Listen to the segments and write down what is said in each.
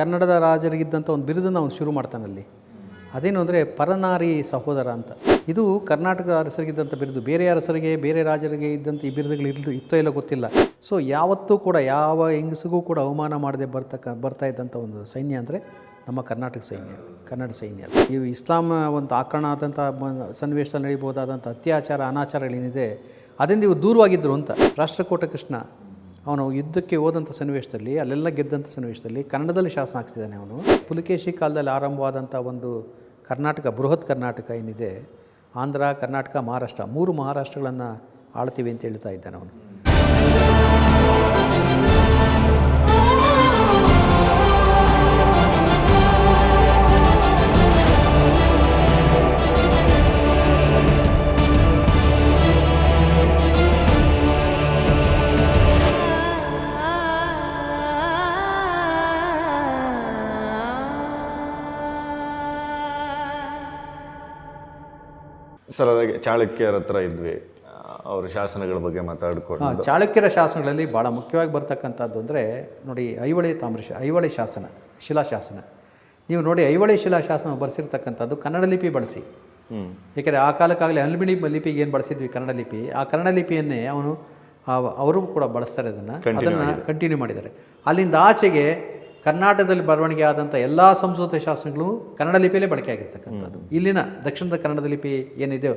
ಕನ್ನಡದ ರಾಜರಿಗಿದ್ದಂಥ ಒಂದು ಬಿರುದನ್ನು ಅವನು ಶುರು ಮಾಡ್ತಾನಲ್ಲಿ ಅದೇನು ಅಂದರೆ ಪರನಾರಿ ಸಹೋದರ ಅಂತ. ಇದು ಕರ್ನಾಟಕ ಅರಸರಿಗಿದ್ದಂಥ ಬಿರುದು. ಬೇರೆ ಅರಸರಿಗೆ, ಬೇರೆ ರಾಜರಿಗೆ ಇದ್ದಂಥ ಈ ಬಿರುದುಗಳು ಇರಲಿ ಇತ್ತೋ ಇಲ್ಲ ಗೊತ್ತಿಲ್ಲ. ಸೊ ಯಾವತ್ತೂ ಕೂಡ, ಯಾವ ಹೆಂಗಸಿಗೂ ಕೂಡ ಅವಮಾನ ಮಾಡದೆ ಬರ್ತಕ್ಕ ಬರ್ತಾ ಇದ್ದಂಥ ಒಂದು ಸೈನ್ಯ ಅಂದರೆ ನಮ್ಮ ಕರ್ನಾಟಕ ಸೈನ್ಯ, ಕನ್ನಡ ಸೈನ್ಯ ಇವು ಇಸ್ಲಾಂ ಒಂದು ಆಕ್ರಮಣ ಆದಂಥ ಸನ್ನಿವೇಶದಲ್ಲಿ ನಡೀಬೋದಾದಂಥ ಅತ್ಯಾಚಾರ, ಅನಾಚಾರಗಳೇನಿದೆ ಅದರಿಂದ ಇವು ದೂರವಾಗಿದ್ದರು ಅಂತ. ರಾಷ್ಟ್ರಕೋಟ ಕೃಷ್ಣ ಅವನು ಯುದ್ಧಕ್ಕೆ ಹೋದಂಥ ಸನ್ನಿವೇಶದಲ್ಲಿ, ಅಲ್ಲೆಲ್ಲ ಗೆದ್ದಂಥ ಸನ್ನಿವೇಶದಲ್ಲಿ ಕನ್ನಡದಲ್ಲಿ ಶಾಸನ ಹಾಕ್ಸಿದ್ದಾನೆ ಅವನು. ಪುಲಿಕೇಶಿ ಕಾಲದಲ್ಲಿ ಆರಂಭವಾದಂಥ ಒಂದು ಕರ್ನಾಟಕ, ಬೃಹತ್ ಕರ್ನಾಟಕ ಏನಿದೆ, ಆಂಧ್ರ, ಕರ್ನಾಟಕ, ಮಹಾರಾಷ್ಟ್ರ, ಮೂರು ಮಹಾರಾಷ್ಟ್ರಗಳನ್ನು ಆಳ್ತೀವಿ ಅಂತ ಹೇಳ್ತಾ ಇದ್ದಾನೆ ಅವನು. ಸರ್ ಅದಾಗೆ ಚಾಳುಕ್ಯರ ಹತ್ರ ಇದ್ವಿ. ಅವ್ರ ಶಾಸನಗಳ ಬಗ್ಗೆ ಮಾತಾಡ್ಕೊಂಡು. ಚಾಳುಕ್ಯರ ಶಾಸನಗಳಲ್ಲಿ ಭಾಳ ಮುಖ್ಯವಾಗಿ ಬರ್ತಕ್ಕಂಥದ್ದು ಅಂದರೆ ನೋಡಿ ಐವಳಿ ತಾಮ್ರಶ ಐವಳಿ ಶಾಸನ ಶಿಲಾಶಾಸನ ನೀವು ನೋಡಿ ಐವಳಿ ಶಿಲಾಶಾಸನ ಬರೆಸಿರ್ತಕ್ಕಂಥದ್ದು ಕನ್ನಡ ಲಿಪಿ ಬಳಸಿ. ಏಕೆಂದರೆ ಆ ಕಾಲಕ್ಕಾಗಲೇ ಅಲ್ಮಿಣಿ ಲಿಪಿಗೆ ಏನು ಬಳಸಿದ್ವಿ ಕನ್ನಡ ಲಿಪಿ ಆ ಕನ್ನಡ ಲಿಪಿಯನ್ನೇ ಅವನು ಅವರು ಕೂಡ ಬಳಸ್ತಾರೆ ಅದನ್ನು. ಅದನ್ನು ಕಂಟಿನ್ಯೂ ಮಾಡಿದ್ದಾರೆ. ಅಲ್ಲಿಂದ ಆಚೆಗೆ ಕರ್ನಾಟಕದಲ್ಲಿ ಬರವಣಿಗೆ ಆದಂಥ ಎಲ್ಲ ಸಂಸ್ಕೃತ ಶಾಸನಗಳು ಕನ್ನಡ ಲಿಪಿಯಲ್ಲೇ ಬಳಕೆ ಆಗಿರ್ತಕ್ಕಂಥದ್ದು ಇಲ್ಲಿನ ದಕ್ಷಿಣದ ಕನ್ನಡದ ಲಿಪಿ ಏನಿದೆಯೋ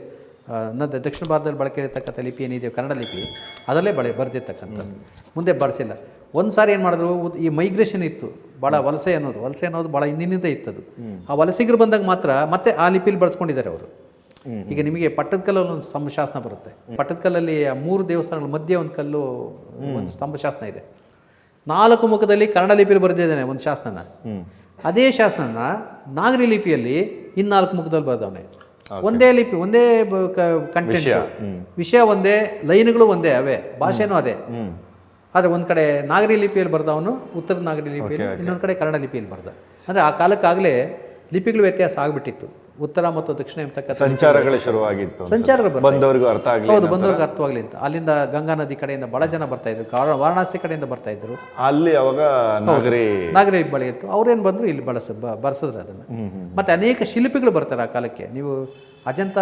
ಆ, ದಕ್ಷಿಣ ಭಾರತದಲ್ಲಿ ಬಳಕೆ ಇರತಕ್ಕಂಥ ಲಿಪಿ ಏನಿದೆಯೋ ಕನ್ನಡ ಲಿಪಿ ಅದರಲ್ಲೇ ಬಳೆ ಬರೆದಿರ್ತಕ್ಕಂಥದ್ದು. ಮುಂದೆ ಬಳಸಿಲ್ಲ ಒಂದು ಸಾರಿ ಏನು ಮಾಡಿದ್ರು ಈ ಮೈಗ್ರೇಷನ್ ಇತ್ತು ಭಾಳ ವಲಸೆ ಅನ್ನೋದು ವಲಸೆ ಅನ್ನೋದು ಭಾಳ ಹಿಂದಿನಿಂದ ಇತ್ತದು. ಆ ವಲಸಿಗರು ಬಂದಾಗ ಮಾತ್ರ ಮತ್ತೆ ಆ ಲಿಪಿಲಿ ಬಳಸ್ಕೊಂಡಿದ್ದಾರೆ ಅವರು. ಈಗ ನಿಮಗೆ ಪಟ್ಟದಕಲ್ಲಲ್ಲಿ ಒಂದು ಸ್ತಂಭ ಶಾಸನ ಬರುತ್ತೆ. ಪಟ್ಟದಕಲ್ಲಲ್ಲಿ ಆ ಮೂರು ದೇವಸ್ಥಾನಗಳ ಮಧ್ಯೆ ಒಂದು ಕಲ್ಲು ಒಂದು ಸ್ತಂಭ ಶಾಸನ ಇದೆ. ನಾಲ್ಕು ಮುಖದಲ್ಲಿ ಕನ್ನಡ ಲಿಪಿಯಲ್ಲಿ ಬರೆದಿದ್ದಾನೆ ಒಂದು ಶಾಸನ ಅದೇ ಶಾಸನ ನಾಗರಿ ಲಿಪಿಯಲ್ಲಿ ಇನ್ನಾಲ್ಕು ಮುಖದಲ್ಲಿ ಬರೆದವನೆ. ಒಂದೇ ಲಿಪಿ ಒಂದೇ ಕಂಟೆಂಟ್ ವಿಷಯ ಒಂದೇ ಲೈನ್ಗಳು ಒಂದೇ ಅವೇ ಭಾಷೆನೂ ಅದೇ. ಆದರೆ ಒಂದು ಕಡೆ ನಾಗರಿ ಲಿಪಿಯಲ್ಲಿ ಬರೆದವನು ಉತ್ತರ ನಾಗರಿ ಲಿಪಿಯಲ್ಲಿ ಇನ್ನೊಂದು ಕಡೆ ಕನ್ನಡ ಲಿಪಿಯಲ್ಲಿ ಬರೆದ. ಅಂದರೆ ಆ ಕಾಲಕ್ಕಾಗಲೇ ಲಿಪಿಗಳು ವ್ಯತ್ಯಾಸ ಆಗಿಬಿಟ್ಟಿತ್ತು. ಉತ್ತರ ಮತ್ತು ದಕ್ಷಿಣ ಎಂಬತಕ್ಕಂಥ ಸಂಚಾರಗಳು ಶುರುವಾಗಿತ್ತು. ಸಂಚಾರಗಳು ಬಂದವರಿಗೂ ಅರ್ಥ ಆಗಲಿ ಹೌದು ಬಂದವ್ರಿಗೆ ಅರ್ಥವಾಗಲಿ ಅಂತ ಅಲ್ಲಿಂದ ಗಂಗಾ ನದಿ ಕಡೆಯಿಂದ ಬಹಳ ಜನ ಬರ್ತಾ ಇದ್ರು. ಕಾರಣ ವಾರಣಾಸಿ ಕಡೆಯಿಂದ ಬರ್ತಾ ಇದ್ರು. ಅಲ್ಲಿ ಅವಾಗ ನಾಗರಿ ನಾಗರಿ ಬಳಿ ಇತ್ತು. ಅವ್ರೇನು ಬಂದ್ರು ಇಲ್ಲಿ ಬಳಸ ಬರ್ಸಿದ್ರು ಅದನ್ನು. ಮತ್ತೆ ಅನೇಕ ಶಿಲ್ಪಿಗಳು ಬರ್ತಾರೆ ಆ ಕಾಲಕ್ಕೆ. ನೀವು ಅಜಂತ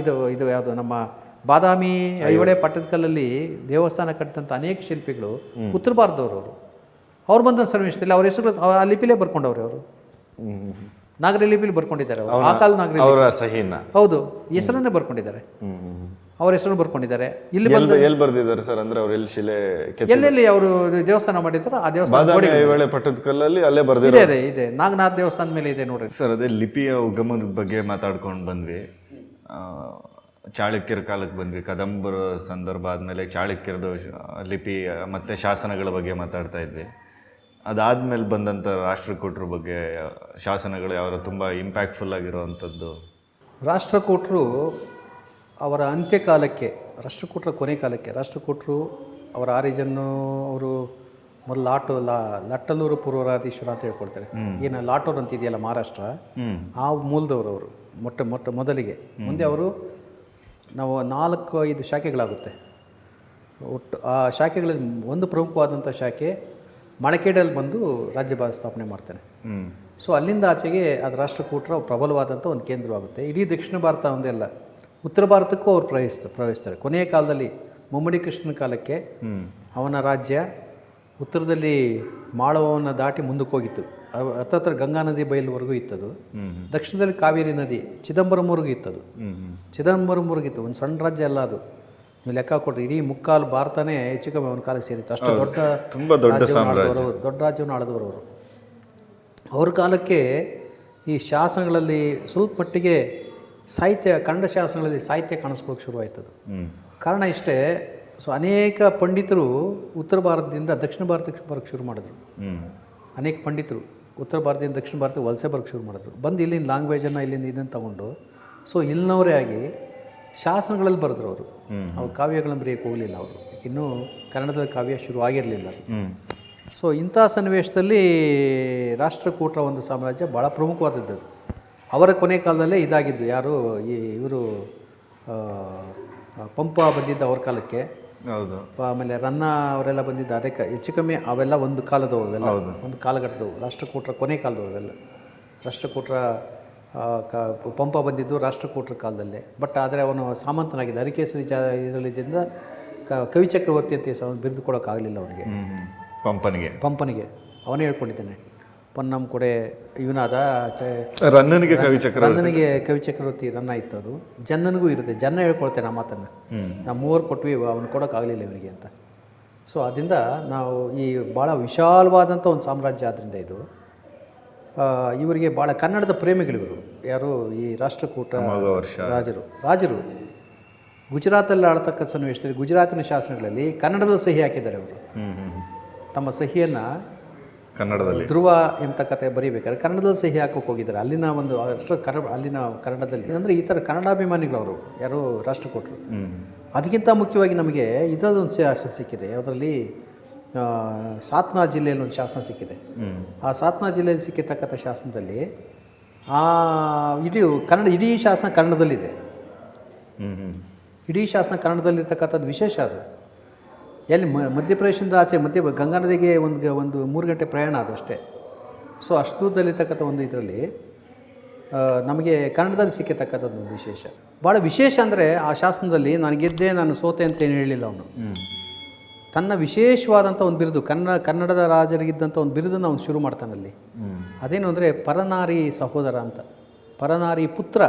ಇದು ಇದು ಯಾವುದು ನಮ್ಮ ಬಾದಾಮಿ ಐಹೊಳೆ ಪಟ್ಟದಕಲ್ಲಲ್ಲಿ ದೇವಸ್ಥಾನ ಕಟ್ಟಿದಂಥ ಅನೇಕ ಶಿಲ್ಪಿಗಳು ಉತ್ತರ ಭಾರತದವರು ಅವರು. ಅವ್ರು ಬಂದ ಸನ್ನಿವೇಶದಲ್ಲಿ ಅವ್ರ ಹೆಸರು ಆ ಲಿಪಿಲೇ ಬರ್ಕೊಂಡವ್ರೆ ಅವರು. ನಾಗರಿ ಲಿಪಿಲಿ ಬರ್ಕೊಂಡಿದ್ದಾರೆ ಆ ಕಾಲ ನಾಗರಿ ಅವರ ಸಹಿನ. ಹೌದು ಹೆಸರನ್ನೇ ಬರ್ಕೊಂಡಿದ್ದಾರೆ. ಅವ್ರ ಹೆಸರನ್ನು ಬರ್ಕೊಂಡಿದ್ದಾರೆ. ಇಲ್ಲಿ ಎಲ್ ಎಲ್ಲಿ ಬರ್ದಿದ್ದಾರೆ ಸರ್? ಅಂದ್ರೆ ಅವ್ರು ಎಲ್ಲಿ ಶಿಲೆ ಎಲ್ಲೆಲ್ಲಿ ಅವರು ದೇವಸ್ಥಾನ ಮಾಡಿದ್ರು ಆ ದೇವಸ್ಥಾನ ಐಹೊಳೆ ಪಟ್ಟದ ಕಲ್ಲಲ್ಲಿ ಅಲ್ಲೇ ಬರ್ದಿದ್ದಾರೆ ಇದೆ ನಾಗನಾಥ ದೇವಸ್ಥಾನ ಮೇಲೆ ಇದೆ ನೋಡ್ರಿ. ಸರ್ ಅದೇ ಲಿಪಿಯ ಉಗಮದ ಬಗ್ಗೆ ಮಾತಾಡ್ಕೊಂಡು ಬಂದ್ವಿ. ಚಾಳುಕ್ಯರ ಕಾಲಕ್ಕೆ ಬಂದ್ವಿ. ಕದಂಬರ ಸಂದರ್ಭ ಆದಮೇಲೆ ಚಾಳುಕ್ಯರದು ಲಿಪಿ ಮತ್ತೆ ಶಾಸನಗಳ ಬಗ್ಗೆ ಮಾತಾಡ್ತಾ ಇದ್ವಿ. ಅದಾದ್ಮೇಲೆ ಬಂದಂಥ ರಾಷ್ಟ್ರಕೂಟರ ಬಗ್ಗೆ ಶಾಸನಗಳು ಯಾವ ತುಂಬ ಇಂಪ್ಯಾಕ್ಟ್ಫುಲ್ ಆಗಿರುವಂಥದ್ದು ರಾಷ್ಟ್ರಕೂಟರು ಅವರ ಅಂತ್ಯಕಾಲಕ್ಕೆ ರಾಷ್ಟ್ರಕೂಟರ ಕೊನೆ ಕಾಲಕ್ಕೆ ರಾಷ್ಟ್ರಕೂಟರು ಅವರ ಆರಿಜನ್ನು ಅವರು ಮೊದಲು ಲಾಟು ಲಾ ಲಟ್ಟಲೂರು ಪೂರ್ವರಾಧೀಶ್ವರ ಅಂತ ಹೇಳ್ಕೊಳ್ತಾರೆ. ಏನು ಲಾಟೂರ್ ಅಂತ ಇದೆಯಲ್ಲ ಮಹಾರಾಷ್ಟ್ರ ಆ ಮೂಲದವರು ಅವರು ಮೊಟ್ಟ ಮೊಟ್ಟ ಮೊದಲಿಗೆ. ಮುಂದೆ ಅವರು ನಾವು ನಾಲ್ಕು ಐದು ಶಾಖೆಗಳಾಗುತ್ತೆ. ಒಟ್ಟು ಆ ಶಾಖೆಗಳಲ್ಲಿ ಒಂದು ಪ್ರಮುಖವಾದಂಥ ಶಾಖೆ ಮಳಕೇಡಲ್ಲಿ ಬಂದು ರಾಜ್ಯಭಾರ ಸ್ಥಾಪನೆ ಮಾಡ್ತಾನೆ. ಸೊ ಅಲ್ಲಿಂದ ಆಚೆಗೆ ಅದು ರಾಷ್ಟ್ರಕೂಟರ ಪ್ರಬಲವಾದಂಥ ಒಂದು ಕೇಂದ್ರವಾಗುತ್ತೆ ಇಡೀ ದಕ್ಷಿಣ ಭಾರತ ಒಂದೇ ಅಲ್ಲ ಉತ್ತರ ಭಾರತಕ್ಕೂ ಅವ್ರು ಪ್ರವೇಶ ಪ್ರವೇಶಿಸ್ತಾರೆ. ಕೊನೆಯ ಕಾಲದಲ್ಲಿ ಮುಮ್ಮಡಿ ಕೃಷ್ಣನ ಕಾಲಕ್ಕೆ ಅವನ ರಾಜ್ಯ ಉತ್ತರದಲ್ಲಿ ಮಾಳವವನ್ನು ದಾಟಿ ಮುಂದಕ್ಕೆ ಹೋಗಿತ್ತು ಹತ್ತತ್ರ ಗಂಗಾ ನದಿ ಬಯಲುವರೆಗೂ ಇತ್ತದು. ದಕ್ಷಿಣದಲ್ಲಿ ಕಾವೇರಿ ನದಿ ಚಿದಂಬರಂವರೆಗೂ ಇತ್ತದು. ಚಿದಂಬರಂವರೆಗೂ ಇತ್ತು. ಒಂದು ಸಣ್ಣ ರಾಜ್ಯ ಅಲ್ಲ ಅದು. ನೀವು ಲೆಕ್ಕ ಕೊಟ್ಟರೆ ಇಡೀ ಮುಕ್ಕಾಲು ಭಾರತನೇ ಹೆಚ್ಚು ಕಮ್ಮಿ ಅವನ ಕಾಲಕ್ಕೆ ಸೇರಿತ್ತು. ಅಷ್ಟು ದೊಡ್ಡ ತುಂಬ ದೊಡ್ಡ ಆಳಿದವರು ದೊಡ್ಡ ರಾಜ್ಯವನ್ನು ಆಳಿದವರು ಅವರು. ಅವ್ರ ಕಾಲಕ್ಕೆ ಈ ಶಾಸನಗಳಲ್ಲಿ ಸ್ವಲ್ಪ ಮಟ್ಟಿಗೆ ಸಾಹಿತ್ಯ ಕನ್ನಡ ಶಾಸನಗಳಲ್ಲಿ ಸಾಹಿತ್ಯ ಕಾಣಿಸ್ಬೋಕೆ ಶುರುವಾಯ್ತದು. ಕಾರಣ ಇಷ್ಟೇ ಸೊ ಅನೇಕ ಪಂಡಿತರು ಉತ್ತರ ಭಾರತದಿಂದ ದಕ್ಷಿಣ ಭಾರತಕ್ಕೆ ಬರೋಕ್ಕೆ ಶುರು ಮಾಡಿದ್ರು. ಅನೇಕ ಪಂಡಿತರು ಉತ್ತರ ಭಾರತದಿಂದ ದಕ್ಷಿಣ ಭಾರತಕ್ಕೆ ವಲಸೆ ಬರೋಕ್ಕೆ ಶುರು ಮಾಡಿದ್ರು. ಬಂದು ಇಲ್ಲಿನ ಲ್ಯಾಂಗ್ವೇಜನ್ನು ಇಲ್ಲಿಂದ ಇದನ್ನು ತಗೊಂಡು ಸೊ ಇಲ್ಲಿನವರೇ ಆಗಿ ಶಾಸನಗಳಲ್ಲಿ ಬರೆದ್ರು ಅವರು. ಅವ್ರು ಕಾವ್ಯಗಳನ್ನು ಬರೆಯೋಕ್ಕೆ ಹೋಗಲಿಲ್ಲ ಅವರು. ಇನ್ನೂ ಕನ್ನಡದ ಕಾವ್ಯ ಶುರು ಆಗಿರಲಿಲ್ಲ ಸೊ ಇಂಥ ಸನ್ನಿವೇಶದಲ್ಲಿ ರಾಷ್ಟ್ರಕೂಟರ ಒಂದು ಸಾಮ್ರಾಜ್ಯ ಭಾಳ ಪ್ರಮುಖವಾದದ್ದು. ಅವರ ಕೊನೆ ಕಾಲದಲ್ಲೇ ಇದಾಗಿದ್ದು. ಯಾರು? ಈ ಇವರು ಪಂಪ ಬಂದಿದ್ದ ಅವ್ರ ಕಾಲಕ್ಕೆ. ಹೌದು. ಆಮೇಲೆ ರನ್ನ ಅವರೆಲ್ಲ ಬಂದಿದ್ದ ಅದಕ್ಕೆ ಹೆಚ್ಚು ಕಮ್ಮಿ ಅವೆಲ್ಲ ಒಂದು ಕಾಲದವು ಅವೆಲ್ಲ. ಒಂದು ಕಾಲಘಟ್ಟದವು. ರಾಷ್ಟ್ರಕೂಟರ ಕೊನೆ ಕಾಲದವು ಅವೆಲ್ಲ. ರಾಷ್ಟ್ರಕೂಟರ ಕ- ಪಂಪ ಬಂದಿದ್ದು ರಾಷ್ಟ್ರಕೂಟರ ಕಾಲದಲ್ಲೇ. ಬಟ್ ಆದರೆ ಅವನು ಸಾಮಂತನಾಗಿದ್ದ. ಹರಿಕೇಸರಿ ಜಾ ಇದರಲ್ಲಿದ್ದರಿಂದ ಕ ಕವಿ ಚಕ್ರವರ್ತಿ ಅಂತ ಅವನು ಬಿರುದು ಕೊಡೋಕ್ಕಾಗಲಿಲ್ಲ ಅವನಿಗೆ. ಪಂಪನಿಗೆ. ಪಂಪನಿಗೆ. ಅವನೇ ಹೇಳ್ಕೊಂಡಿದ್ದಾನೆ. ಪೊನ್ನಂ ಕೊಡೆ ಇವನಾದ ಚ ರನ್ನನಿಗೆ ಕವಿ ಚಕ್ರ ರನ್ನನಿಗೆ ಕವಿ ಚಕ್ರವರ್ತಿ ರನ್ನ ಇತ್ತು ಅದು. ಜನ್ನನಿಗೂ ಇರುತ್ತೆ. ಜನ್ನ ಹೇಳ್ಕೊಳ್ತೇನೆ ಆ ಮಾತನ್ನು. ನಾವು ಮೂವರು ಕೊಟ್ವಿ ಅವನು ಕೊಡೋಕ್ಕಾಗಲಿಲ್ಲ ಇವರಿಗೆ ಅಂತ. ಸೊ ಅದರಿಂದ ನಾವು ಈ ಭಾಳ ವಿಶಾಲವಾದಂಥ ಒಂದು ಸಾಮ್ರಾಜ್ಯ ಆದ್ದರಿಂದ ಇದು ಇವರಿಗೆ ಭಾಳ ಕನ್ನಡದ ಪ್ರೇಮಿಗಳಿವರು. ಯಾರು ಈ ರಾಷ್ಟ್ರಕೂಟ ರಾಜರು. ರಾಜರು. ಗುಜರಾತಲ್ಲಿ ಆಳ್ತಕ್ಕ ಸನ್ನಿವೇಶದಲ್ಲಿ ಗುಜರಾತಿನ ಶಾಸನಗಳಲ್ಲಿ ಕನ್ನಡದ ಸಹಿ ಹಾಕಿದ್ದಾರೆ ಅವರು. ತಮ್ಮ ಸಹಿಯನ್ನು ಕನ್ನಡದಲ್ಲಿ. ಧ್ರುವ ಎಂಬತಕ್ಕಂಥ ಬರೀಬೇಕಾದ್ರೆ ಕನ್ನಡದಲ್ಲಿ ಸಹಿ ಹಾಕೋಕೆ ಹೋಗಿದ್ದಾರೆ. ಅಲ್ಲಿನ ಒಂದು ಅಷ್ಟು ಕರ ಅಲ್ಲಿನ ಕನ್ನಡದಲ್ಲಿ. ಅಂದರೆ ಈ ಥರ ಕನ್ನಡಾಭಿಮಾನಿಗಳು ಅವರು ಯಾರು ರಾಷ್ಟ್ರಕೂಟರು. ಅದಕ್ಕಿಂತ ಮುಖ್ಯವಾಗಿ ನಮಗೆ ಇದರಲ್ಲಿ ಒಂದು ಶಾಸನ ಸಿಕ್ಕಿದೆ. ಅದರಲ್ಲಿ ಸಾತ್ನಾ ಜಿಲ್ಲೆಯಲ್ಲಿ ಒಂದು ಶಾಸನ ಸಿಕ್ಕಿದೆ. ಆ ಸಾತ್ನಾ ಜಿಲ್ಲೆಯಲ್ಲಿ ಸಿಕ್ಕಿರ್ತಕ್ಕಂಥ ಶಾಸನದಲ್ಲಿ ಆ ಇಡೀ ಕನ್ನಡ ಇಡೀ ಶಾಸನ ಕನ್ನಡದಲ್ಲಿದೆ. ಇಡೀ ಶಾಸನ ಕನ್ನಡದಲ್ಲಿರ್ತಕ್ಕಂಥದ್ದು ವಿಶೇಷ ಅದು. ಎಲ್ಲಿ ಮಧ್ಯಪ್ರದೇಶದಿಂದ ಆಚೆ ಮಧ್ಯ ಗಂಗಾ ನದಿಗೆ ಒಂದು ಒಂದು ಮೂರು ಗಂಟೆ ಪ್ರಯಾಣ ಅದಷ್ಟೇ ಅಷ್ಟೇ. ಸೊ ಅಷ್ಟು ದೂರದಲ್ಲಿರ್ತಕ್ಕಂಥ ಒಂದು ಇದರಲ್ಲಿ ನಮಗೆ ಕನ್ನಡದಲ್ಲಿ ಸಿಕ್ಕಿರ್ತಕ್ಕಂಥದ್ದು ಒಂದು ವಿಶೇಷ. ಭಾಳ ವಿಶೇಷ ಅಂದರೆ ಆ ಶಾಸನದಲ್ಲಿ ನಾನು ಗೆದ್ದೆ ನಾನು ಸೋತೆ ಅಂತ ಏನು ಹೇಳಿಲ್ಲ ಅವನು. ತನ್ನ ವಿಶೇಷವಾದಂಥ ಒಂದು ಬಿರುದು ಕನ್ನಡ ಕನ್ನಡದ ರಾಜರಿಗಿದ್ದಂಥ ಒಂದು ಬಿರುದನ್ನು ಅವನು ಶುರು ಮಾಡ್ತಾನಲ್ಲಿ. ಅಲ್ಲಿ ಅದೇನು ಅಂದರೆ ಪರನಾರಿ ಸಹೋದರ ಅಂತ. ಪರನಾರಿ ಪುತ್ರ.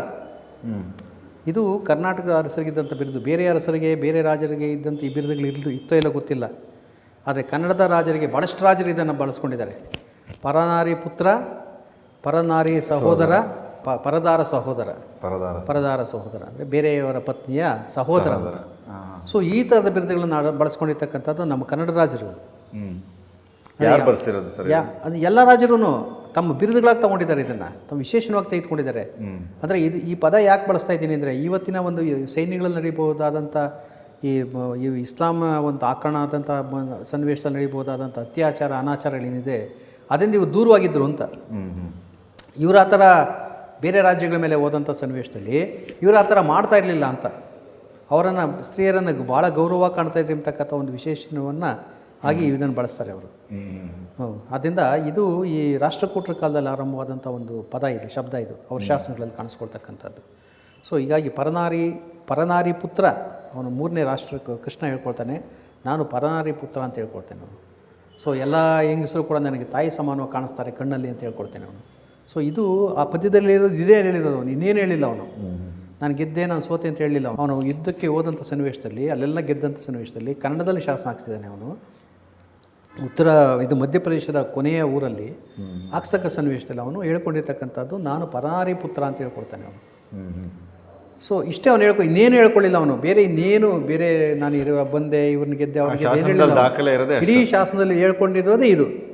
ಇದು ಕರ್ನಾಟಕದ ಅರಸರಿಗಿದ್ದಂಥ ಬಿರುದು. ಬೇರೆ ಅರಸರಿಗೆ ಬೇರೆ ರಾಜರಿಗೆ ಇದ್ದಂಥ ಈ ಬಿರುದುಗಳು ಇರಲು ಇತ್ತೋ ಇಲ್ಲ ಗೊತ್ತಿಲ್ಲ. ಆದರೆ ಕನ್ನಡದ ರಾಜರಿಗೆ ಭಾಳಷ್ಟು ರಾಜರು ಇದನ್ನು ಬಳಸ್ಕೊಂಡಿದ್ದಾರೆ. ಪರನಾರಿ ಪುತ್ರ ಪರನಾರಿ ಸಹೋದರ ಪ ಪರದಾರ ಸಹೋದರ. ಪರದಾರ ಪರದಾರ ಸಹೋದರ. ಅಂದರೆ ಬೇರೆಯವರ ಪತ್ನಿಯ ಸಹೋದರ ಅಂತ. ಸೊ ಈ ಥರದ ಬಿರುದುಗಳನ್ನ ಬಳಸ್ಕೊಂಡಿರ್ತಕ್ಕಂಥದ್ದು ನಮ್ಮ ಕನ್ನಡ ರಾಜರು. ಯಾರು ಬರ್ಸಿರೋದು ಸರ್ ಯಾ ಅದು ಎಲ್ಲ ರಾಜರು ತಮ್ಮ ಬಿರುದುಗಳಾಗಿ ತಗೊಂಡಿದ್ದಾರೆ ಇದನ್ನು. ತಮ್ಮ ವಿಶೇಷವಾಗಿ ತೆಗೆದುಕೊಂಡಿದ್ದಾರೆ. ಅಂದ್ರೆ ಇದು ಈ ಪದ ಯಾಕೆ ಬಳಸ್ತಾ ಇದ್ದೀನಿ ಅಂದರೆ ಇವತ್ತಿನ ಒಂದು ಸೈನ್ಯಗಳಲ್ಲಿ ನಡೀಬಹುದಾದಂಥ ಈ ಇಸ್ಲಾಂ ಒಂದು ಆಕರಣ ಆದಂಥ ಸನ್ನಿವೇಶದಲ್ಲಿ ನಡೀಬಹುದಾದಂಥ ಅತ್ಯಾಚಾರ ಅನಾಚಾರಗಳೇನಿದೆ ಅದರಿಂದ ನೀವು ದೂರವಾಗಿದ್ದರು ಅಂತ. ಇವರು ಆ ಥರ ಬೇರೆ ರಾಜ್ಯಗಳ ಮೇಲೆ ಹೋದಂಥ ಸನ್ನಿವೇಶದಲ್ಲಿ ಇವರು ಆ ಥರ ಮಾಡ್ತಾ ಇರಲಿಲ್ಲ ಅಂತ. ಅವರನ್ನು ಸ್ತ್ರೀಯರನ್ನು ಭಾಳ ಗೌರವ ಕಾಣ್ತಾ ಇದ್ರಿ ಅಂತಕ್ಕಂಥ ಒಂದು ವಿಶೇಷಣವನ್ನು ಆಗಿ ಇದನ್ನು ಬಳಸ್ತಾರೆ ಅವರು. ಆದ್ದರಿಂದ ಇದು ಈ ರಾಷ್ಟ್ರಕೂಟರ ಕಾಲದಲ್ಲಿ ಆರಂಭವಾದಂಥ ಒಂದು ಪದ ಇದು ಶಬ್ದ ಇದು ಅವ್ರ ಶಾಸನಗಳಲ್ಲಿ ಕಾಣಿಸ್ಕೊಳ್ತಕ್ಕಂಥದ್ದು. ಸೊ ಹೀಗಾಗಿ ಪರನಾರಿ ಪರನಾರಿ ಪುತ್ರ ಅವನು ಮೂರನೇ ರಾಷ್ಟ್ರ ಕೃಷ್ಣ ಹೇಳ್ಕೊಳ್ತಾನೆ ನಾನು ಪರನಾರಿ ಪುತ್ರ ಅಂತ ಹೇಳ್ಕೊಳ್ತೇನೆ ಅವನು. ಸೊ ಎಲ್ಲ ಹೆಂಗಸರು ಕೂಡ ನನಗೆ ತಾಯಿ ಸಮಾನವಾಗಿ ಕಾಣಿಸ್ತಾರೆ ಕಣ್ಣಲ್ಲಿ ಅಂತ ಹೇಳ್ಕೊಳ್ತೇನೆ ಅವನು. ಸೊ ಇದು ಆ ಪದ್ಯದಲ್ಲಿ ಇರೋದು ಇದೇ ಹೇಳಿರೋದು ಅವನು ಇನ್ನೇನು ಹೇಳಿಲ್ಲ ಅವನು. ನಾನು ಗೆದ್ದೆ ನಾನು ಸೋತೆ ಅಂತ ಹೇಳಲಿಲ್ಲ ಅವನು. ಯುದ್ಧಕ್ಕೆ ಹೋದಂಥ ಸನ್ನಿವೇಶದಲ್ಲಿ ಅಲ್ಲೆಲ್ಲ ಗೆದ್ದಂಥ ಸನ್ನಿವೇಶದಲ್ಲಿ ಕನ್ನಡದಲ್ಲಿ ಶಾಸನ ಹಾಕ್ಸಿದ್ದಾನೆ ಅವನು. ಉತ್ತರ ಇದು ಮಧ್ಯಪ್ರದೇಶದ ಕೊನೆಯ ಊರಲ್ಲಿ ಆಕ್ಸಕ ಸನ್ನಿವೇಶದಲ್ಲಿ ಅವನು ಹೇಳ್ಕೊಂಡಿರ್ತಕ್ಕಂಥದ್ದು ನಾನು ಪರಾರಿ ಪುತ್ರ ಅಂತ ಹೇಳ್ಕೊಳ್ತಾನೆ ಅವನು. ಸೊ ಇಷ್ಟೇ ಅವನು ಹೇಳ್ಕೊ ಇನ್ನೇನು ಹೇಳ್ಕೊಳ್ಳಿಲ್ಲ ಅವನು. ಬೇರೆ ಇನ್ನೇನು ಬೇರೆ ನಾನು ಇರುವ ಬಂದೆ ಇವ್ರನ್ನ ಗೆದ್ದೆ ಅವ್ರಿಗೆ. ಇಡೀ ಶಾಸನದಲ್ಲಿ ಹೇಳ್ಕೊಂಡಿರೋದೇ ಇದು.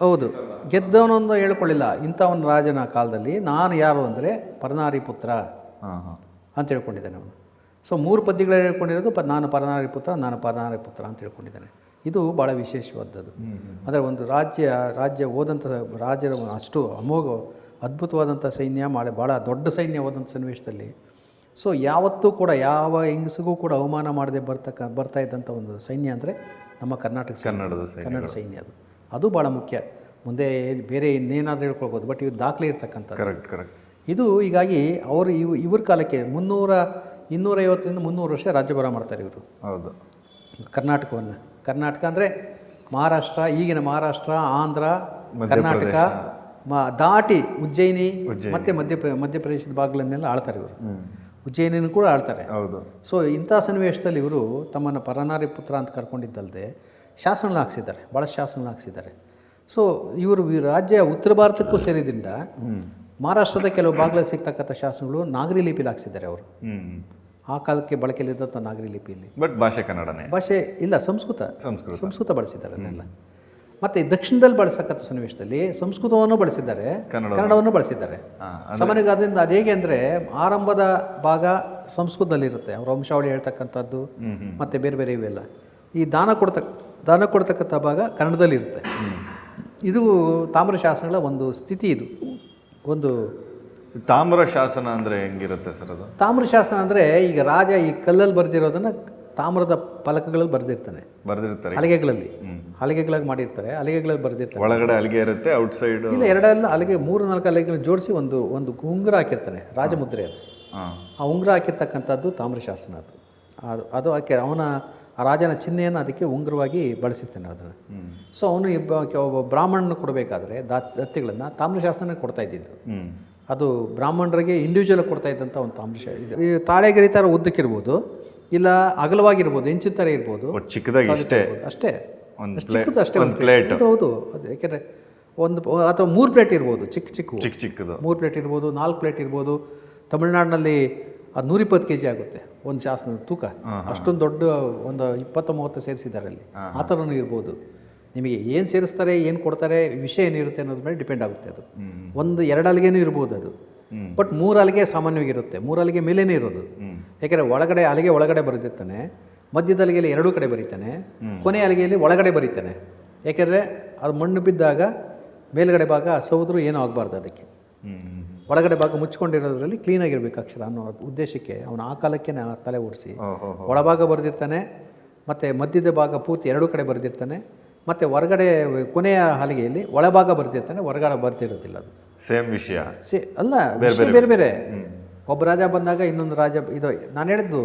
ಹೌದು. ಗೆದ್ದವನೊಂದು ಹೇಳ್ಕೊಳ್ಳಿಲ್ಲ. ಇಂಥ ಒಂದು ರಾಜನ ಕಾಲದಲ್ಲಿ ನಾನು ಯಾರು ಅಂದರೆ ಪರನಾರಿ ಪುತ್ರ ಹಾ ಹಾ. ಅಂತ ಹೇಳ್ಕೊಂಡಿದ್ದಾನೆ ಅವನು. ಸೊ ಮೂರು ಪದ್ಯಗಳು ಹೇಳ್ಕೊಂಡಿರೋದು ಪ ನಾನು ಪರನಾರಿ ಪುತ್ರ ನಾನು ಪರನಾರಿ ಪುತ್ರ ಅಂತ ಹೇಳ್ಕೊಂಡಿದ್ದಾನೆ. ಇದು ಭಾಳ ವಿಶೇಷವಾದದ್ದು. ಅಂದರೆ ಒಂದು ರಾಜ್ಯ ರಾಜ್ಯ ಹೋದಂಥ ರಾಜರ ಅಷ್ಟು ಅಮೋಘ ಅದ್ಭುತವಾದಂಥ ಸೈನ್ಯ ಮಾಡಿ ಭಾಳ ದೊಡ್ಡ ಸೈನ್ಯ ಹೋದಂಥ ಸನ್ನಿವೇಶದಲ್ಲಿ. ಸೊ ಯಾವತ್ತೂ ಕೂಡ ಯಾವ ಹೆಂಗಸಿಗೂ ಕೂಡ ಅವಮಾನ ಮಾಡದೆ ಬರ್ತಕ್ಕ ಬರ್ತಾ ಇದ್ದಂಥ ಒಂದು ಸೈನ್ಯ ಅಂದರೆ ನಮ್ಮ ಕರ್ನಾಟಕ ಕನ್ನಡದ ಕನ್ನಡ ಸೈನ್ಯ ಅದು. ಅದು ಭಾಳ ಮುಖ್ಯ. ಮುಂದೆ ಬೇರೆ ಇನ್ನೇನಾದರೂ ಹೇಳ್ಕೊಳ್ಬೋದು ಬಟ್ ಇವು ದಾಖಲೆ ಇರ್ತಕ್ಕಂಥದ್ದು. ಕರೆಕ್ಟ್ ಕರೆಕ್ಟ್ ಇದು ಹೀಗಾಗಿ ಅವರು ಇವ್ ಇವ್ರ ಕಾಲಕ್ಕೆ ಮುನ್ನೂರ ಇನ್ನೂರೈವತ್ತರಿಂದ ಮುನ್ನೂರು ವರ್ಷ ರಾಜ್ಯಭಾರ ಮಾಡ್ತಾರೆ ಇವರು. ಹೌದು. ಕರ್ನಾಟಕವನ್ನು. ಕರ್ನಾಟಕ ಅಂದರೆ ಮಹಾರಾಷ್ಟ್ರ ಈಗಿನ ಮಹಾರಾಷ್ಟ್ರ ಆಂಧ್ರ ಕರ್ನಾಟಕ ಮ ದಾಟಿ ಉಜ್ಜಯಿನಿ ಮತ್ತು ಮಧ್ಯ ಮಧ್ಯಪ್ರದೇಶದ ಭಾಗಗಳನ್ನೆಲ್ಲ ಆಳ್ತಾರೆ ಇವರು. ಉಜ್ಜಯಿನಿನೂ ಕೂಡ ಆಳ್ತಾರೆ ಹೌದು. ಸೊ ಇಂಥ ಸನ್ನಿವೇಶದಲ್ಲಿ ಇವರು ತಮ್ಮನ್ನು ಪರನಾರಿ ಪುತ್ರ ಅಂತ ಕರ್ಕೊಂಡಿದ್ದಲ್ಲದೆ ಶಾಸನ ಹಾಕ್ಸಿದ್ದಾರೆ. ಭಾಳ ಶಾಸನ ಹಾಕ್ಸಿದ್ದಾರೆ. ಸೊ ಇವರು ಈ ರಾಜ್ಯ ಉತ್ತರ ಭಾರತಕ್ಕೂ ಸೇರಿದ್ರಿಂದ ಮಹಾರಾಷ್ಟ್ರದ ಕೆಲವು ಭಾಗಗಳಲ್ಲಿ ಸಿಗ್ತಕ್ಕಂಥ ಶಾಸನಗಳು ನಾಗರಿ ಲಿಪಿಲಿ ಹಾಕ್ಸಿದ್ದಾರೆ ಅವರು. ಆ ಕಾಲಕ್ಕೆ ಬಳಕೆಯಲ್ಲಿದ್ದಂಥ ನಾಗರಿ ಲಿಪಿಯಲ್ಲಿ ಬಟ್ ಭಾಷೆ ಕನ್ನಡನೇ? ಭಾಷೆ ಇಲ್ಲ ಸಂಸ್ಕೃತ. ಸಂಸ್ಕೃತ. ಸಂಸ್ಕೃತ ಬಳಸಿದ್ದಾರೆ ಅದನ್ನೆಲ್ಲ ಮತ್ತು ದಕ್ಷಿಣದಲ್ಲಿ ಬಳಸ್ತಕ್ಕಂಥ ಸನ್ನಿವೇಶದಲ್ಲಿ ಸಂಸ್ಕೃತವನ್ನು ಬಳಸಿದ್ದಾರೆ ಕನ್ನಡ ಕನ್ನಡವನ್ನು ಬಳಸಿದ್ದಾರೆ. ಸಾಮಾನ್ಯವಾಗಿ ಅದರಿಂದ ಅದು ಹೇಗೆ ಅಂದರೆ ಆರಂಭದ ಭಾಗ ಸಂಸ್ಕೃತದಲ್ಲಿರುತ್ತೆ. ಅವ್ರ ವಂಶಾವಳಿ ಹೇಳ್ತಕ್ಕಂಥದ್ದು ಮತ್ತು ಬೇರೆ ಬೇರೆ ಇವೆಲ್ಲ. ಈ ದಾನ ಕೊಡ್ತಕ್ಕ ದಾನ ಕೊಡ್ತಕ್ಕಂಥ ಭಾಗ ಕನ್ನಡದಲ್ಲಿರುತ್ತೆ. ಇದು ತಾಮ್ರ ಶಾಸನಗಳ ಒಂದು ಸ್ಥಿತಿ ಇದು. ಒಂದು ತಾಮ್ರ ಶಾಸನ ಅಂದ್ರೆ ಹೆಂಗಿರುತ್ತೆ ಸರ್ ಅದು? ತಾಮ್ರ ಶಾಸನ ಅಂದರೆ ಈಗ ರಾಜ ಈ ಕಲ್ಲಲ್ಲಿ ಬರೆದಿರೋದನ್ನು ತಾಮ್ರದ ಫಲಕಗಳಲ್ಲಿ ಬರೆದಿರ್ತಾನೆ. ಬರೆದಿರ್ತಾರೆ. ಹಲಗೆಗಳಲ್ಲಿ. ಹಲಗೆಗಳಾಗಿ ಮಾಡಿರ್ತಾರೆ. ಹಲಗೆಗಳಲ್ಲಿ ಬರೆದಿರ್ತಾರೆ ಒಳಗಡೆ ಅಲಿಗೆ ಇರುತ್ತೆ ಔಟ್ಸೈಡ್ ಇಲ್ಲ ಎರಡೆಲ್ಲ ಹಲಗೆ ಮೂರು ನಾಲ್ಕು ಅಲಿಗೆಗಳನ್ನ ಜೋಡಿಸಿ ಒಂದು ಒಂದು ಉಂಗುರ ಹಾಕಿರ್ತಾನೆ ರಾಜಮುದ್ರೆ ಅದು. ಆ ಉಂಗುರ ಹಾಕಿರ್ತಕ್ಕಂಥದ್ದು ತಾಮ್ರಶಾಸನ ಅದು. ಅದು ಅದು ಆಕೆ ಅವನ ಆ ರಾಜನ ಚಿಹ್ನೆಯನ್ನು ಅದಕ್ಕೆ ಉಂಗುರವಾಗಿ ಬಳಸಿರ್ತಾನೆ ಅದನ್ನು. ಸೊ ಅವನು ಇಬ್ಬ ಒಬ್ಬ ಬ್ರಾಹ್ಮಣನ ಕೊಡಬೇಕಾದ್ರೆ ದತ್ತಿಗಳನ್ನು ತಾಮ್ರಶಾಸನ ಕೊಡ್ತಾ ಇದ್ದಿದ್ದು. ಅದು ಬ್ರಾಹ್ಮಣರಿಗೆ ಇಂಡಿವಿಜುವಲ್ ಕೊಡ್ತಾ ಇದ್ದಂಥ ಒಂದು ತಾಮ್ರಶ ಇದು ಈ ತಾಳೆಗರಿ ಥರ ಉದ್ದಕ್ಕಿರ್ಬೋದು. ಇಲ್ಲ ಅಗಲವಾಗಿರ್ಬೋದು ಹೆಂಚಿನ ಥರ ಇರ್ಬೋದು. ಚಿಕ್ಕದಾಗಿ ಅಷ್ಟೇ. ಅಷ್ಟೇ ಚಿಕ್ಕದು ಅಷ್ಟೇ ಒಂದು ಪ್ಲೇಟ್. ಹೌದು ಹೌದು ಅದು ಯಾಕೆಂದರೆ ಒಂದು ಅಥವಾ ಮೂರು ಪ್ಲೇಟ್ ಇರ್ಬೋದು ಚಿಕ್ಕ ಚಿಕ್ಕ. ಚಿಕ್ಕ ಚಿಕ್ಕದು. ಮೂರು ಪ್ಲೇಟ್ ಇರ್ಬೋದು ನಾಲ್ಕು ಪ್ಲೇಟ್ ಇರ್ಬೋದು. ತಮಿಳ್ನಾಡಿನಲ್ಲಿ ಅದು ನೂರಿಪ್ಪತ್ತು ಕೆ ಜಿ ಆಗುತ್ತೆ ಒಂದು ಶಾಸನ ತೂಕ. ಅಷ್ಟೊಂದು ದೊಡ್ಡ ಒಂದು ಇಪ್ಪತ್ತು ಮೂವತ್ತು ಸೇರಿಸಿದ್ದಾರೆ ಅಲ್ಲಿ ಆ ಥರನೂ ಇರ್ಬೋದು. ನಿಮಗೆ ಏನು ಸೇರಿಸ್ತಾರೆ ಏನು ಕೊಡ್ತಾರೆ ವಿಷಯ ಏನಿರುತ್ತೆ ಅನ್ನೋದ್ರ ಮೇಲೆ ಡಿಪೆಂಡ್ ಆಗುತ್ತೆ ಅದು. ಒಂದು ಎರಡು ಅಲ್ಲಿಗೆನೂ ಇರ್ಬೋದು ಅದು. ಬಟ್ ಮೂರು ಅಲ್ಲಿಗೆ ಸಾಮಾನ್ಯವಾಗಿರುತ್ತೆ. ಮೂರು ಅಲಿಗೆ ಮೇಲೇನೆ ಇರೋದು. ಯಾಕೆಂದರೆ ಒಳಗಡೆ ಅಲಿಗೆ ಒಳಗಡೆ ಬರೆದಿರ್ತಾನೆ ಮಧ್ಯದ ಅಲಿಗೆಯಲ್ಲಿ ಎರಡೂ ಕಡೆ ಬರೀತಾನೆ ಕೊನೆ ಅಲಿಗೆಯಲ್ಲಿ ಒಳಗಡೆ ಬರೀತಾನೆ. ಯಾಕೆಂದರೆ ಅದು ಮಣ್ಣು ಬಿದ್ದಾಗ ಮೇಲ್ಗಡೆ ಭಾಗ ಸೌದ್ರು ಏನೂ ಆಗಬಾರ್ದು ಅದಕ್ಕೆ. ಒಳಗಡೆ ಭಾಗ ಮುಚ್ಕೊಂಡಿರೋದ್ರಲ್ಲಿ ಕ್ಲೀನಾಗಿರ್ಬೇಕು ಅಕ್ಷರ ಅನ್ನೋ ಉದ್ದೇಶಕ್ಕೆ. ಅವನು ಆ ಕಾಲಕ್ಕೆ ತಲೆ ಓಡಿಸಿ. ಒಳಭಾಗ ಬರೆದಿರ್ತಾನೆ ಮತ್ತು ಮಧ್ಯದ ಭಾಗ ಪೂರ್ತಿ ಎರಡೂ ಕಡೆ ಬರೆದಿರ್ತಾನೆ ಮತ್ತು ಹೊರಗಡೆ ಕೊನೆಯ ಹಲಿಗೆಯಲ್ಲಿ ಒಳಭಾಗ ಬರೆದಿರ್ತಾನೆ ಹೊರಗಡೆ ಬರ್ತಿರೋದಿಲ್ಲ ಅದು. ಸೇಮ್ ವಿಷಯ. ಸೇ ಅಲ್ಲ ವಿಷಯ ಬೇರೆ ಬೇರೆ ಒಬ್ಬ ರಾಜ ಬಂದಾಗ ಇನ್ನೊಂದು ರಾಜ ಇದು ನಾನು ಹೇಳಿದ್ದು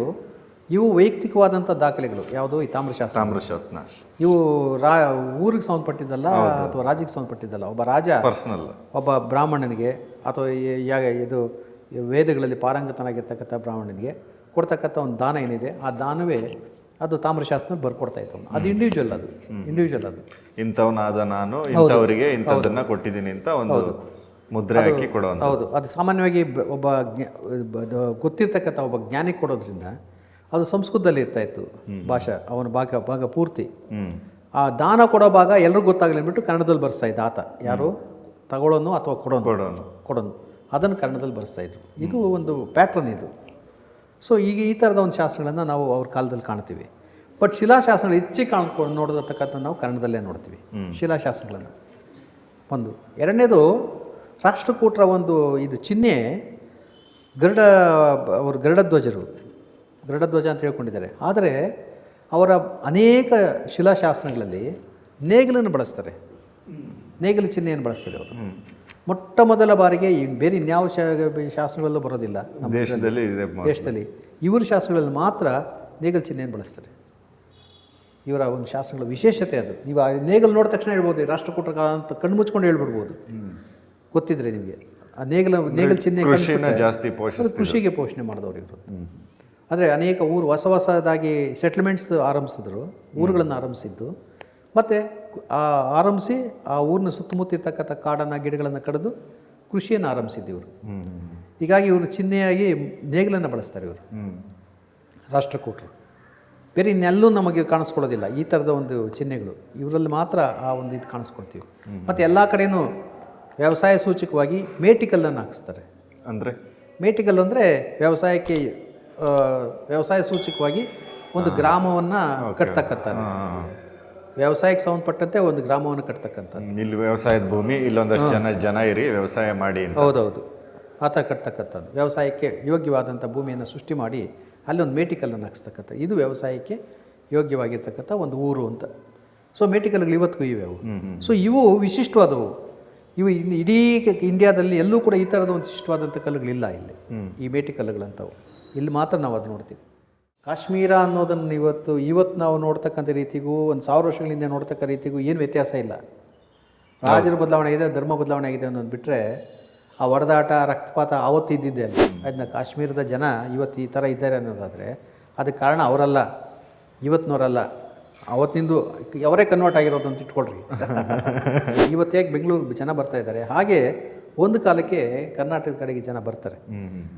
ಇವು ವೈಯಕ್ತಿಕವಾದಂಥ ದಾಖಲೆಗಳು. ಯಾವುದು? ಈ ತಾಮ್ರಶಾಸ್ತ್ರ ತಾಮ್ರಶಾಸ್ತ್ರ ಇವು ರಾ ಊರಿಗೆ ಸಂಬಂಧಪಟ್ಟಿದ್ದಲ್ಲ ಅಥವಾ ರಾಜ್ಯಕ್ಕೆ ಸಂಬಂಧಪಟ್ಟಿದ್ದಲ್ಲ? ಒಬ್ಬ ರಾಜ ಪರ್ಸನಲ್ ಒಬ್ಬ ಬ್ರಾಹ್ಮಣನಿಗೆ ಅಥವಾ ಇದು ವೇದಗಳಲ್ಲಿ ಪಾರಂಗತನಾಗಿರ್ತಕ್ಕಂಥ ಬ್ರಾಹ್ಮಣನಿಗೆ ಕೊಡ್ತಕ್ಕಂಥ ಒಂದು ದಾನ ಏನಿದೆ ಆ ದಾನವೇ ಅದು ತಾಮ್ರಶಾಸ್ತ್ರ ಬರ್ಕೊಡ್ತಾ ಇತ್ತು. ಅದು ಇಂಡಿವಿಜುವಲ್ ಅದು. ಇಂಡಿವಿಜುವಲ್ ಅದು. ಇಂಥವನಾದ ನಾನು ಇಂಥವರಿಗೆ ಇಂಥದನ್ನ ಕೊಟ್ಟಿದ್ದೀನಿ ಅಂತ ಒಂದು ಮುದ್ರೆ ಹಾಕಿ ಕೊಡೋದು ಹೌದು. ಅದು ಸಾಮಾನ್ಯವಾಗಿ ಒಬ್ಬ ಗೊತ್ತಿರ್ತಕ್ಕಂಥ ಒಬ್ಬ ಜ್ಞಾನಿ ಕೊಡೋದ್ರಿಂದ ಅದು ಸಂಸ್ಕೃತದಲ್ಲಿ ಇರ್ತಾ ಇತ್ತು ಭಾಷಾ ಅವನ ಭಾಗ ಭಾಗ ಪೂರ್ತಿ. ಆ ದಾನ ಕೊಡೋ ಭಾಗ ಎಲ್ರಿಗೂ ಗೊತ್ತಾಗಲಿ ಅಂದ್ಬಿಟ್ಟು ಕನ್ನಡದಲ್ಲಿ ಬರ್ಸ್ತಾ ಇದ್ದ ಆತ. ಯಾರು? ತಗೊಳ್ಳೋನು ಅಥವಾ ಕೊಡೋನು? ಕೊಡೋನು. ಕೊಡೋನು. ಅದನ್ನು ಕನ್ನಡದಲ್ಲಿ ಬರೆಸ್ತಾ ಇದ್ರು. ಇದು ಒಂದು ಪ್ಯಾಟ್ರನ್ ಇದು. ಸೊ ಈಗ ಈ ಥರದ ಒಂದು ಶಾಸ್ತ್ರಗಳನ್ನು ನಾವು ಅವ್ರ ಕಾಲದಲ್ಲಿ ಕಾಣ್ತೀವಿ. ಬಟ್ ಶಿಲಾಶಾಸನಗಳು ಹೆಚ್ಚಿಗೆ ಕಾಣ್ಕೊಂಡು ನೋಡತಕ್ಕಂಥ ನಾವು ಕನ್ನಡದಲ್ಲೇ ನೋಡ್ತೀವಿ. ಶಿಲಾಶಾಸನಗಳನ್ನು ಒಂದು. ಎರಡನೇದು ರಾಷ್ಟ್ರಕೂಟರ ಒಂದು ಇದು ಚಿಹ್ನೆ ಗರುಡ ಅವರು ಗರುಡಧ್ವಜರು ಗರುಡಧ್ವಜ ಅಂತ ಹೇಳ್ಕೊಂಡಿದ್ದಾರೆ. ಆದರೆ ಅವರ ಅನೇಕ ಶಿಲಾಶಾಸ್ತ್ರಗಳಲ್ಲಿ ನೇಗಿಲನ್ನು ಬಳಸ್ತಾರೆ. ನೇಗಿಲು ಚಿಹ್ನೆಯನ್ನು ಬಳಸ್ತಾರೆ ಅವರು. ಮೊಟ್ಟ ಮೊದಲ ಬಾರಿಗೆ ಬೇರೆ ಇನ್ಯಾವ ಶಾ- ಶಾಸ್ತ್ರಗಳಲ್ಲೂ ಬರೋದಿಲ್ಲ ದೇಶದಲ್ಲಿ ದೇಶದಲ್ಲಿ. ಇವರ ಶಾಸ್ತ್ರಗಳಲ್ಲಿ ಮಾತ್ರ ನೇಗಲ್ ಚಿಹ್ನೆಯನ್ನು ಬಳಸ್ತಾರೆ. ಇವರ ಒಂದು ಶಾಸ್ತ್ರಗಳ ವಿಶೇಷತೆ ಅದು. ನೀವು ಆ ನೇಗಲ್ ನೋಡಿದ ತಕ್ಷಣ ಹೇಳ್ಬೋದು ರಾಷ್ಟ್ರಕೂಟರ ಅಂತ ಕಣ್ಣು ಮುಚ್ಕೊಂಡು ಹೇಳ್ಬಿಡ್ಬೋದು. ಗೊತ್ತಿದ್ರೆ ನಿಮಗೆ. ಆ ನೇಗಲ ನೇಗಲ್ ಚಿಹ್ನೆ ಕೃಷಿನ ಜಾಸ್ತಿ ಪೋಷಿಸ್ತಾರೆ ಕೃಷಿಗೆ ಪೋಷಣೆ ಮಾಡಿದವರು ಇವರು. ಅಂದರೆ ಅನೇಕ ಊರು ಹೊಸ ಹೊಸದಾಗಿ ಸೆಟ್ಲ್ಮೆಂಟ್ಸ್ ಆರಂಭಿಸಿದ್ರು ಊರುಗಳನ್ನು ಆರಂಭಿಸಿದ್ದು. ಮತ್ತು ಆ ಆರಂಭಿಸಿ ಆ ಊರಿನ ಸುತ್ತಮುತ್ತ ಇರ್ತಕ್ಕಂಥ ಕಾಡನ್ನು ಗಿಡಗಳನ್ನು ಕಡಿದು ಕೃಷಿಯನ್ನು ಆರಂಭಿಸಿದ್ದು ಇವರು. ಹೀಗಾಗಿ ಇವರು ಚಿಹ್ನೆಯಾಗಿ ನೇಗಲನ್ನು ಬಳಸ್ತಾರೆ ಇವರು. ರಾಷ್ಟ್ರಕೂಟರು. ಬೇರೆ ಇನ್ನೆಲ್ಲೂ ನಮಗೆ ಕಾಣಿಸ್ಕೊಳ್ಳೋದಿಲ್ಲ. ಈ ಥರದ ಒಂದು ಚಿಹ್ನೆಗಳು. ಇವರಲ್ಲಿ ಮಾತ್ರ ಆ ಒಂದು ಇದು ಕಾಣಿಸ್ಕೊಳ್ತೀವಿ. ಮತ್ತು ಎಲ್ಲ ಕಡೆಯೂ ವ್ಯವಸಾಯ ಸೂಚಕವಾಗಿ ಮೇಟಿಕಲ್ಲನ್ನು ಹಾಕಿಸ್ತಾರೆ. ಅಂದರೆ? ಮೇಟಿಕಲ್ ಅಂದರೆ ವ್ಯವಸಾಯಕ್ಕೆ ವ್ಯವಸಾಯ ಸೂಚಕವಾಗಿ ಒಂದು ಗ್ರಾಮವನ್ನು ಕಟ್ತಕ್ಕಂಥದ್ದು. ವ್ಯವಸಾಯಕ್ಕೆ ಸಂಬಂಧಪಟ್ಟಂತೆ ಒಂದು ಗ್ರಾಮವನ್ನು ಕಟ್ತಕ್ಕಂಥದ್ದು. ಇಲ್ಲಿ ವ್ಯವಸಾಯದ ಭೂಮಿ ಇಲ್ಲೊಂದಷ್ಟು ಜನ ಜನ ಇರಿ ವ್ಯವಸಾಯ ಮಾಡಿ ಹೌದೌದು. ಆ ಥರ ಕಟ್ತಕ್ಕಂಥದ್ದು. ವ್ಯವಸಾಯಕ್ಕೆ ಯೋಗ್ಯವಾದಂಥ ಭೂಮಿಯನ್ನು ಸೃಷ್ಟಿ ಮಾಡಿ ಅಲ್ಲೊಂದು ಮೇಟಿಕಲ್ಲನ್ನು ಹಾಕಿಸ್ತಕ್ಕಂಥ. ಇದು ವ್ಯವಸಾಯಕ್ಕೆ ಯೋಗ್ಯವಾಗಿರ್ತಕ್ಕಂಥ ಒಂದು ಊರು ಅಂತ. ಸೊ ಮೇಟಿಕಲ್ಗಳು ಇವತ್ತಿಗೂ ಇವೆ ಅವು. ಸೊ ಇವು ವಿಶಿಷ್ಟವಾದವು. ಇವು ಇಲ್ಲಿ ಇಡೀ ಇಂಡಿಯಾದಲ್ಲಿ ಎಲ್ಲೂ ಕೂಡ ಈ ಥರದ ಒಂದು ಶಿಷ್ಟವಾದಂಥ ಕಲ್ಲುಗಳಿಲ್ಲ ಇಲ್ಲಿ. ಈ ಮೇಟಿಕಲ್ಲುಗಳಂಥವು ಇಲ್ಲಿ ಮಾತ್ರ ನಾವು ಅದು ನೋಡ್ತೀವಿ. ಕಾಶ್ಮೀರ ಅನ್ನೋದನ್ನು ಇವತ್ತು ಇವತ್ತು ನಾವು ನೋಡ್ತಕ್ಕಂಥ ರೀತಿಗೂ ಒಂದು ಸಾವಿರ ವರ್ಷಗಳ ಹಿಂದೆ ನೋಡ್ತಕ್ಕ ರೀತಿಗೂ ಏನು ವ್ಯತ್ಯಾಸ ಇಲ್ಲ. ರಾಜರ ಬದಲಾವಣೆ ಇದೆ ಧರ್ಮ ಬದಲಾವಣೆ ಆಗಿದೆ ಅನ್ನೋದು ಬಿಟ್ಟರೆ ಆ ಹೊಡೆದಾಟ ರಕ್ತಪಾತ ಆವತ್ತು ಇದ್ದಿದ್ದೆ ಅಲ್ಲಿ. ಅದನ್ನ ಕಾಶ್ಮೀರದ ಜನ ಇವತ್ತು ಈ ಥರ ಇದ್ದಾರೆ ಅನ್ನೋದಾದರೆ ಅದಕ್ಕೆ ಕಾರಣ ಅವರಲ್ಲ ಇವತ್ತಿನವರಲ್ಲ. ಅವತ್ತಿಂದು ಅವರೇ ಕನ್ವರ್ಟ್ ಆಗಿರೋದು ಅಂತ ಇಟ್ಕೊಳ್ರಿ. ಇವತ್ತು ಹೇಗೆ ಬೆಂಗಳೂರು ಜನ ಬರ್ತಾ ಇದ್ದಾರೆ ಹಾಗೆ ಒಂದು ಕಾಲಕ್ಕೆ ಕರ್ನಾಟಕದ ಕಡೆಗೆ ಜನ ಬರ್ತಾರೆ.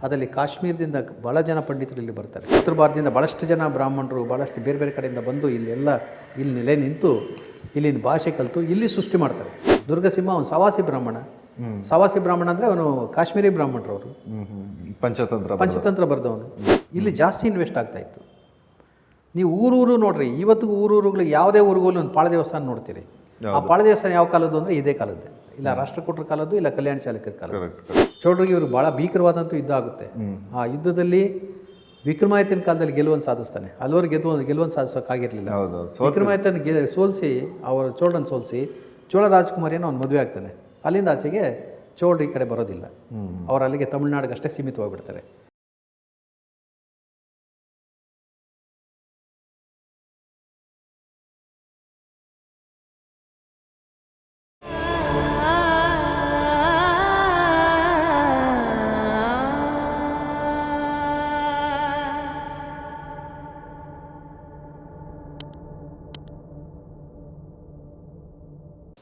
ಅದರಲ್ಲಿ ಕಾಶ್ಮೀರದಿಂದ ಭಾಳ ಜನ ಪಂಡಿತರು ಇಲ್ಲಿ ಬರ್ತಾರೆ. ಉತ್ತರ ಭಾರತದಿಂದ ಭಾಳಷ್ಟು ಜನ ಬ್ರಾಹ್ಮಣರು ಭಾಳಷ್ಟು ಬೇರೆ ಬೇರೆ ಕಡೆಯಿಂದ ಬಂದು ಇಲ್ಲೆಲ್ಲ ಇಲ್ಲಿ ನೆಲೆ ನಿಂತು ಇಲ್ಲಿನ ಭಾಷೆ ಕಲಿತು ಇಲ್ಲಿ ಸೃಷ್ಟಿ ಮಾಡ್ತಾರೆ. ದುರ್ಗಸಿಂಹ ಅವನು ಸವಾಸಿ ಬ್ರಾಹ್ಮಣ. ಸವಾಸಿ ಬ್ರಾಹ್ಮಣ ಅಂದರೆ ಅವನು ಕಾಶ್ಮೀರಿ ಬ್ರಾಹ್ಮಣರು ಹ್ಞೂ ಪಂಚತಂತ್ರ ಪಂಚತಂತ್ರ ಬರೆದವನು. ಇಲ್ಲಿ ಜಾಸ್ತಿ ಇನ್ವೆಸ್ಟ್ ಆಗ್ತಾ ಇತ್ತು. ನೀವು ಊರೂರು ನೋಡ್ರಿ ಇವತ್ತಿಗೂ ಊರೂರುಗಳಿಗೆ ಯಾವುದೇ ಊರುಗಳಲ್ಲಿ ಒಂದು ಪಾಳ ದೇವಸ್ಥಾನ ನೋಡ್ತೀರಿ. ಆ ಪಾಳ ದೇವಸ್ಥಾನ ಯಾವ ಕಾಲದ್ದು ಅಂದರೆ ಇದೇ ಕಾಲದ್ದೇ. ಇಲ್ಲ ರಾಷ್ಟ್ರಕೂಟರ ಕಾಲದ್ದು ಇಲ್ಲ ಕಲ್ಯಾಣ ಚಾಲಕರ ಕಾಲದ್ದು. ಚೌಡ್ರಿಗೆ ಇವರು ಭಾಳ ಭೀಕರವಾದಂಥ ಯುದ್ಧ ಆಗುತ್ತೆ. ಆ ಯುದ್ಧದಲ್ಲಿ ವಿಕ್ರಮಾಯತನ ಕಾಲದಲ್ಲಿ ಗೆಲುವನ್ನು ಸಾಧಿಸ್ತಾನೆ. ಅಲ್ಲವರು ಗೆದ್ದು ಗೆಲುವನ್ನು ಸಾಧಿಸೋಕ್ಕಾಗಿರಲಿಲ್ಲ. ವಿಕ್ರಮಾಯತನ ಗೆ ಸೋಲಿಸಿ ಅವರ ಚೋಳರನ್ನು ಸೋಲಿಸಿ ಚೋಳ ರಾಜಕುಮಾರಿಯನ್ನು ಅವ್ನು ಮದುವೆ ಆಗ್ತಾನೆ. ಅಲ್ಲಿಂದ ಆಚೆಗೆ ಚೋಳರು ಈ ಕಡೆ ಬರೋದಿಲ್ಲ. ಅವರು ಅಲ್ಲಿಗೆ ತಮಿಳ್ನಾಡಿಗೆ ಅಷ್ಟೇ ಸೀಮಿತವಾಗಿಬಿಡ್ತಾರೆ.